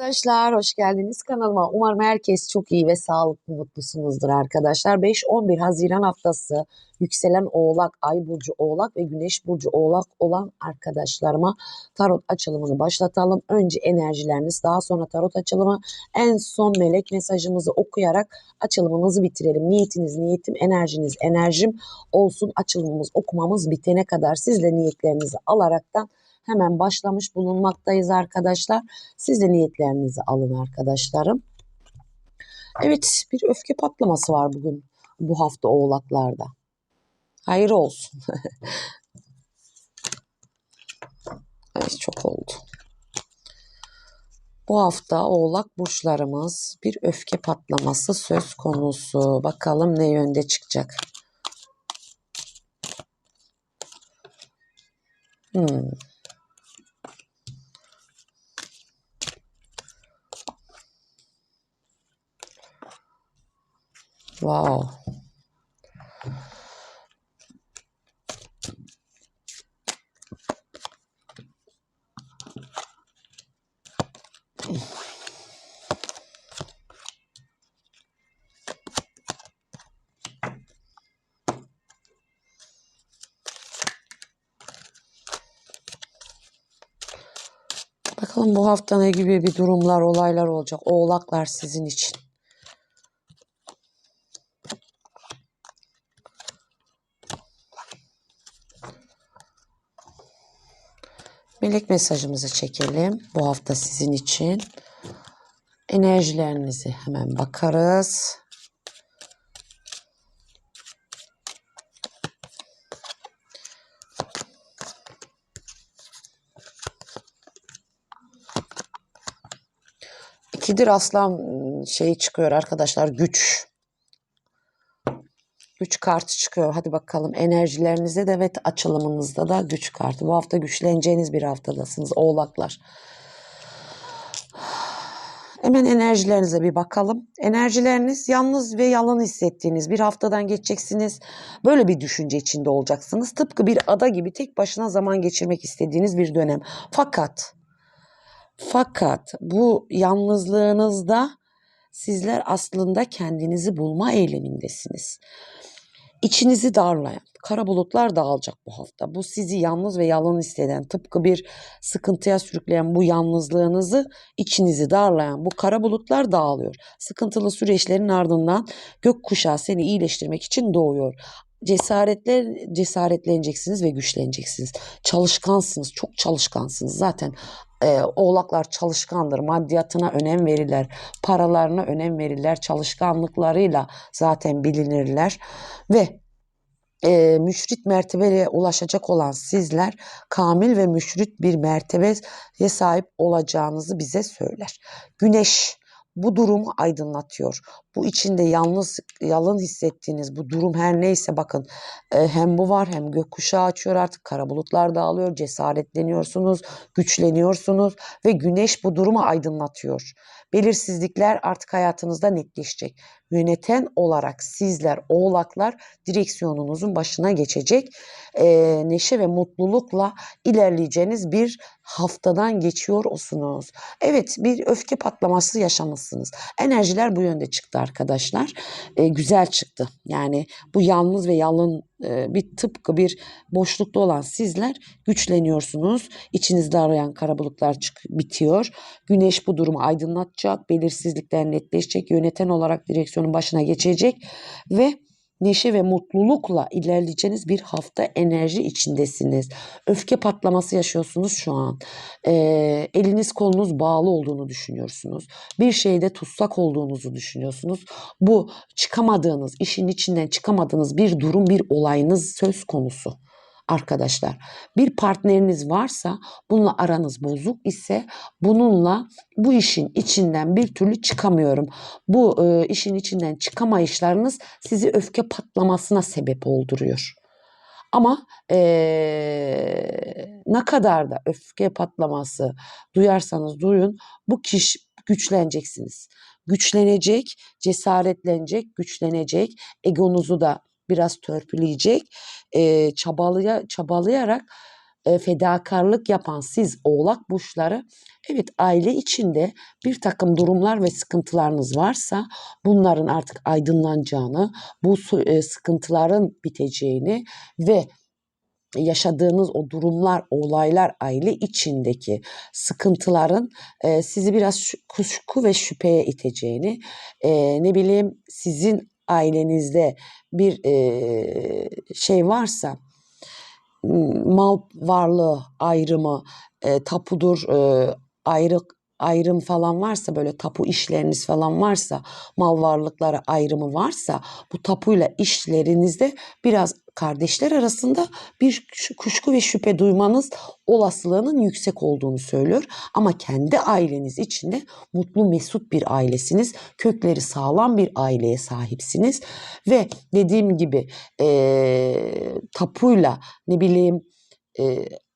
Arkadaşlar hoş geldiniz kanalıma. Umarım herkes çok iyi ve sağlıklı mutlusunuzdur arkadaşlar. 5-11 Haziran haftası yükselen oğlak, ay burcu oğlak ve güneş burcu oğlak olan arkadaşlarıma tarot açılımını başlatalım. Önce enerjileriniz daha sonra tarot açılımı en son melek mesajımızı okuyarak açılımımızı bitirelim. Niyetiniz niyetim, enerjiniz enerjim olsun. Açılımımız okumamız bitene kadar siz de niyetlerinizi alaraktan hemen başlamış bulunmaktayız arkadaşlar. Siz de niyetlerinizi alın arkadaşlarım. Evet bir öfke patlaması var bugün bu hafta oğlaklarda. Hayır olsun. evet çok oldu. Bu hafta oğlak burçlarımız bir öfke patlaması söz konusu. Bakalım ne yönde çıkacak. Hmm. Wow. Bakalım bu hafta ne gibi bir durumlar, olaylar olacak. Oğlaklar sizin için. Melek mesajımızı çekelim. Bu hafta sizin için. Enerjilerinizi hemen bakarız. İkidir aslan şey çıkıyor arkadaşlar güç. Güç kartı çıkıyor. Hadi bakalım enerjilerinize de ve açılımınızda da güç kartı. Bu hafta güçleneceğiniz bir haftadasınız oğlaklar. Hemen enerjilerinize bir bakalım. Enerjileriniz yalnız ve yalan hissettiğiniz bir haftadan geçeceksiniz. Böyle bir düşünce içinde olacaksınız. Tıpkı bir ada gibi tek başına zaman geçirmek istediğiniz bir dönem. Fakat fakat bu yalnızlığınızda sizler aslında kendinizi bulma eylemindesiniz. İçinizi darlayan, kara bulutlar dağılacak bu hafta. Bu sizi yalnız ve yalan hisseden, tıpkı bir sıkıntıya sürükleyen bu yalnızlığınızı içinizi darlayan bu kara bulutlar dağılıyor. Sıkıntılı süreçlerin ardından gökkuşağı seni iyileştirmek için doğuyor. Cesaretler, cesaretleneceksiniz ve güçleneceksiniz. Çalışkansınız, çok çalışkansınız. Zaten e, oğlaklar çalışkandır. Maddiyatına önem verirler. Paralarına önem verirler. Çalışkanlıklarıyla zaten bilinirler. Ve e, müşrit mertebeye ulaşacak olan sizler kamil ve müşrit bir mertebeye sahip olacağınızı bize söyler. Güneş bu durumu aydınlatıyor. Bu içinde yalnız yalın hissettiğiniz bu durum her neyse bakın e, hem bu var hem gökkuşağı açıyor artık kara bulutlar dağılıyor cesaretleniyorsunuz güçleniyorsunuz ve güneş bu durumu aydınlatıyor. Belirsizlikler artık hayatınızda netleşecek. Yöneten olarak sizler oğlaklar direksiyonunuzun başına geçecek. E, neşe ve mutlulukla ilerleyeceğiniz bir haftadan geçiyorsunuz. Evet bir öfke patlaması yaşamışsınız. Enerjiler bu yönde çıktı arkadaşlar. E, güzel çıktı. Yani bu yalnız ve yalın e, bir tıpkı bir boşlukta olan sizler güçleniyorsunuz. İçinizde arayan kara bulutlar çık bitiyor. Güneş bu durumu aydınlatacak. Belirsizlikler netleşecek. Yöneten olarak direksiyonun başına geçecek ve neşe ve mutlulukla ilerleyeceğiniz bir hafta enerji içindesiniz. Öfke patlaması yaşıyorsunuz şu an. Ee, eliniz kolunuz bağlı olduğunu düşünüyorsunuz. Bir şeyde tutsak olduğunuzu düşünüyorsunuz. Bu çıkamadığınız, işin içinden çıkamadığınız bir durum, bir olayınız söz konusu arkadaşlar. Bir partneriniz varsa bununla aranız bozuk ise bununla bu işin içinden bir türlü çıkamıyorum. Bu e, işin içinden çıkamayışlarınız sizi öfke patlamasına sebep olduruyor. Ama e, ne kadar da öfke patlaması duyarsanız duyun bu kişi güçleneceksiniz. Güçlenecek, cesaretlenecek, güçlenecek, egonuzu da biraz törpüleyecek, e, çabalaya, çabalayarak e, fedakarlık yapan siz oğlak burçları evet aile içinde bir takım durumlar ve sıkıntılarınız varsa bunların artık aydınlanacağını, bu e, sıkıntıların biteceğini ve yaşadığınız o durumlar, olaylar, aile içindeki sıkıntıların e, sizi biraz kuşku ve şüpheye iteceğini, e, ne bileyim sizin ailenizde bir e, şey varsa mal varlığı ayrımı, e, tapudur e, ayrı ayrım falan varsa böyle tapu işleriniz falan varsa mal varlıkları ayrımı varsa bu tapuyla işlerinizde biraz kardeşler arasında bir kuşku ve şüphe duymanız olasılığının yüksek olduğunu söylüyor. Ama kendi aileniz içinde mutlu mesut bir ailesiniz. Kökleri sağlam bir aileye sahipsiniz. Ve dediğim gibi eee, tapuyla ne bileyim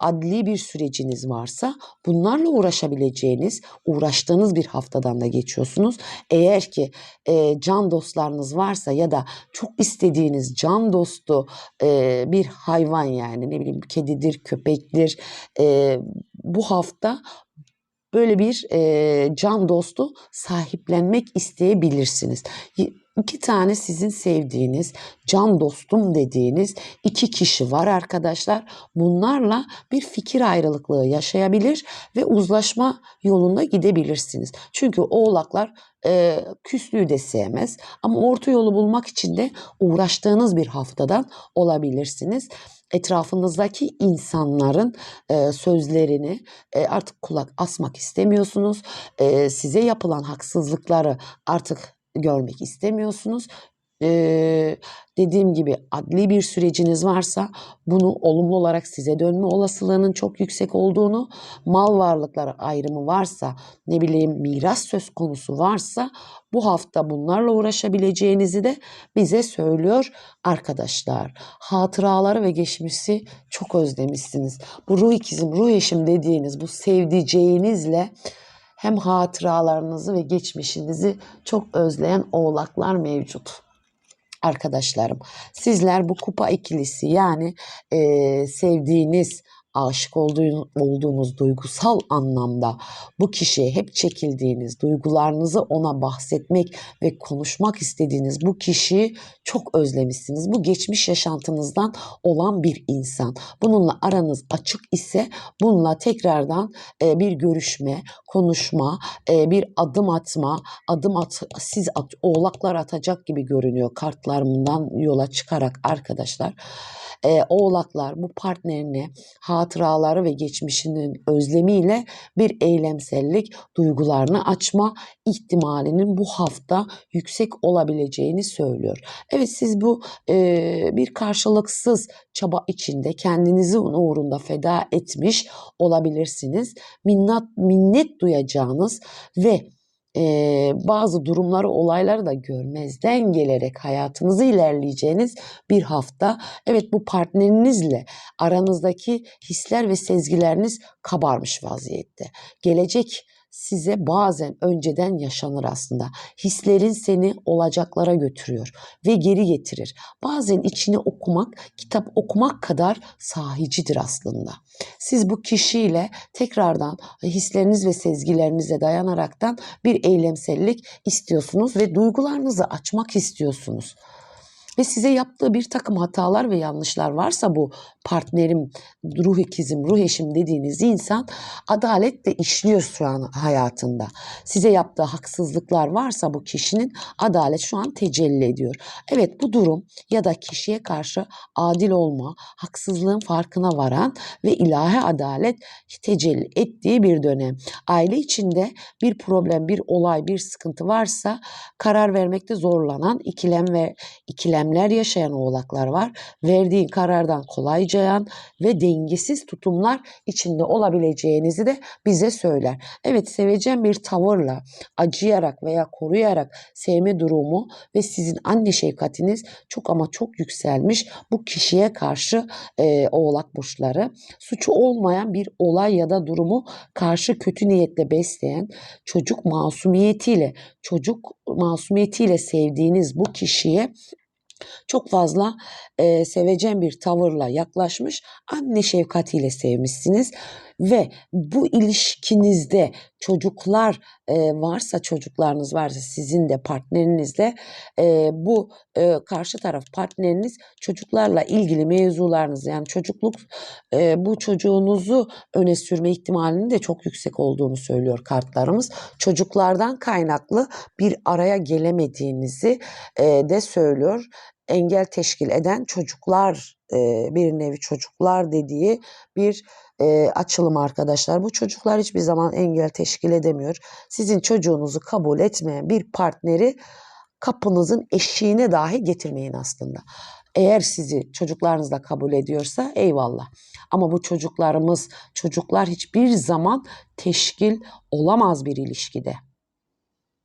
adli bir süreciniz varsa bunlarla uğraşabileceğiniz, uğraştığınız bir haftadan da geçiyorsunuz. Eğer ki eee, can dostlarınız varsa ya da çok istediğiniz can dostu eee, bir hayvan yani ne bileyim kedidir, köpektir. eee, bu hafta böyle bir eee, can dostu sahiplenmek isteyebilirsiniz. İki tane sizin sevdiğiniz, can dostum dediğiniz iki kişi var arkadaşlar. Bunlarla bir fikir ayrılıklığı yaşayabilir ve uzlaşma yolunda gidebilirsiniz. Çünkü oğlaklar e, küslüğü de sevmez ama orta yolu bulmak için de uğraştığınız bir haftadan olabilirsiniz. Etrafınızdaki insanların e, sözlerini e, artık kulak asmak istemiyorsunuz. E, size yapılan haksızlıkları artık görmek istemiyorsunuz. Ee, dediğim gibi adli bir süreciniz varsa bunu olumlu olarak size dönme olasılığının çok yüksek olduğunu, mal varlıkları ayrımı varsa, ne bileyim miras söz konusu varsa bu hafta bunlarla uğraşabileceğinizi de bize söylüyor arkadaşlar. Hatıraları ve geçmişi çok özlemişsiniz. Bu ruh ikizim, ruh eşim dediğiniz bu sevdiceğinizle hem hatıralarınızı ve geçmişinizi çok özleyen oğlaklar mevcut arkadaşlarım. Sizler bu kupa ikilisi yani eee, sevdiğiniz, aşık olduğunuz, olduğunuz duygusal anlamda bu kişiye hep çekildiğiniz, duygularınızı ona bahsetmek ve konuşmak istediğiniz bu kişiyi çok özlemişsiniz. Bu geçmiş yaşantınızdan olan bir insan. Bununla aranız açık ise bununla tekrardan e, bir görüşme, konuşma, e, bir adım atma, adım at, siz at, oğlaklar atacak gibi görünüyor kartlarımdan yola çıkarak arkadaşlar. E, oğlaklar bu partnerine hatıraları ve geçmişinin özlemiyle bir eylemsellik duygularını açma ihtimalinin bu hafta yüksek olabileceğini söylüyor. Evet siz bu e, bir karşılıksız çaba içinde kendinizi uğrunda feda etmiş olabilirsiniz. Minnat, minnet duyacağınız ve eee, bazı durumları, olayları da görmezden gelerek hayatınızı ilerleyeceğiniz bir hafta. Evet bu partnerinizle aranızdaki hisler ve sezgileriniz kabarmış vaziyette. Gelecek size bazen önceden yaşanır aslında. Hislerin seni olacaklara götürüyor ve geri getirir. Bazen içini okumak, kitap okumak kadar sahicidir aslında. Siz bu kişiyle tekrardan hisleriniz ve sezgilerinize dayanaraktan bir eylemsellik istiyorsunuz ve duygularınızı açmak istiyorsunuz. Ve size yaptığı bir takım hatalar ve yanlışlar varsa bu partnerim, ruh ikizim, ruh eşim dediğiniz insan adalet de işliyor şu an hayatında. Size yaptığı haksızlıklar varsa bu kişinin adalet şu an tecelli ediyor. Evet bu durum ya da kişiye karşı adil olma, haksızlığın farkına varan ve ilahi adalet tecelli ettiği bir dönem. Aile içinde bir problem, bir olay, bir sıkıntı varsa karar vermekte zorlanan ikilem ve ikilemler yaşayan oğlaklar var. Verdiğin karardan kolayca yan ve dengesiz tutumlar içinde olabileceğinizi de bize söyler. Evet sevecen bir tavırla, acıyarak veya koruyarak sevme durumu ve sizin anne şefkatiniz çok ama çok yükselmiş bu kişiye karşı e, oğlak burçları suçu olmayan bir olay ya da durumu karşı kötü niyetle besleyen çocuk masumiyetiyle çocuk masumiyetiyle sevdiğiniz bu kişiye Çok fazla e, sevecen bir tavırla yaklaşmış, anne şefkatiyle sevmişsiniz ve bu ilişkinizde çocuklar e, varsa çocuklarınız varsa sizin de partnerinizle e, bu e, karşı taraf partneriniz çocuklarla ilgili mevzularınız yani çocukluk e, bu çocuğunuzu öne sürme ihtimalinin de çok yüksek olduğunu söylüyor kartlarımız. Çocuklardan kaynaklı bir araya gelemediğinizi e, de söylüyor engel teşkil eden çocuklar e, bir nevi çocuklar dediği bir e, açılım arkadaşlar. Bu çocuklar hiçbir zaman engel teşkil edemiyor. Sizin çocuğunuzu kabul etmeyen bir partneri kapınızın eşiğine dahi getirmeyin aslında. Eğer sizi çocuklarınızla kabul ediyorsa eyvallah. Ama bu çocuklarımız, çocuklar hiçbir zaman teşkil olamaz bir ilişkide.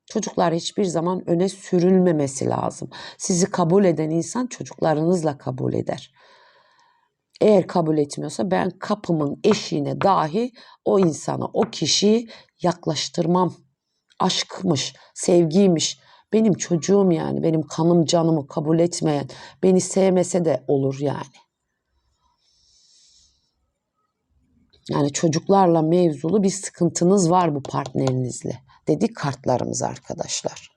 Çocuklar hiçbir zaman öne sürülmemesi lazım. Sizi kabul eden insan çocuklarınızla kabul eder. Eğer kabul etmiyorsa ben kapımın eşiğine dahi o insana, o kişiyi yaklaştırmam. Aşkmış, sevgiymiş, benim çocuğum yani, benim kanım canımı kabul etmeyen, beni sevmese de olur yani. Yani çocuklarla mevzulu bir sıkıntınız var bu partnerinizle dedi kartlarımız arkadaşlar.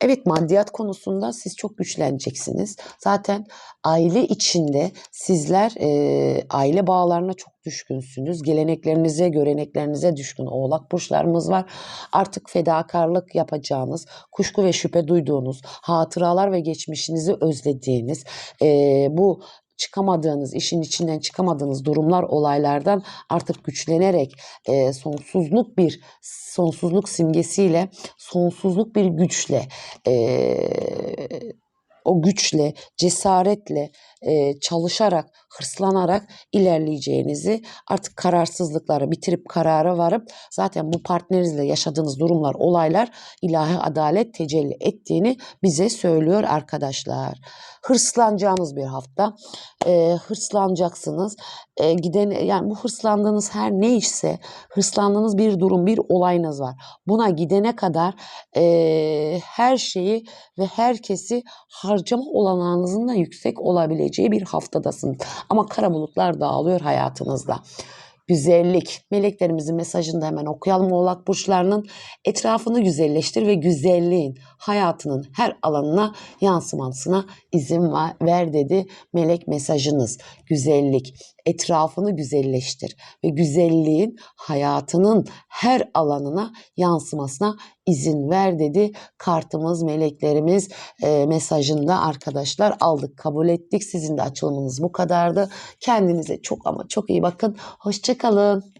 Evet maddiyat konusunda siz çok güçleneceksiniz. Zaten aile içinde sizler e, aile bağlarına çok düşkünsünüz. Geleneklerinize, göreneklerinize düşkün oğlak burçlarımız var. Artık fedakarlık yapacağınız, kuşku ve şüphe duyduğunuz, hatıralar ve geçmişinizi özlediğiniz, e, bu çıkamadığınız, işin içinden çıkamadığınız durumlar, olaylardan artık güçlenerek e, sonsuzluk bir sonsuzluk simgesiyle, sonsuzluk bir güçle e, o güçle, cesaretle e, çalışarak, hırslanarak ilerleyeceğinizi artık kararsızlıkları bitirip karara varıp zaten bu partnerinizle yaşadığınız durumlar, olaylar ilahi adalet tecelli ettiğini bize söylüyor arkadaşlar. Hırslanacağınız bir hafta. E, hırslanacaksınız. E, giden yani bu hırslandığınız her ne işse hırslandığınız bir durum, bir olayınız var. Buna gidene kadar e, her şeyi ve herkesi harcama olanağınızın da yüksek olabileceği bir haftadasınız. Ama kara bulutlar dağılıyor hayatınızda. Güzellik. Meleklerimizin mesajını da hemen okuyalım. Oğlak burçlarının etrafını güzelleştir ve güzelliğin hayatının her alanına yansımasına izin ver dedi melek mesajınız. Güzellik. Etrafını güzelleştir ve güzelliğin hayatının her alanına yansımasına izin ver dedi. Kartımız, meleklerimiz e, mesajında arkadaşlar aldık, kabul ettik. Sizin de açılımınız bu kadardı. Kendinize çok ama çok iyi bakın. Hoşçakalın.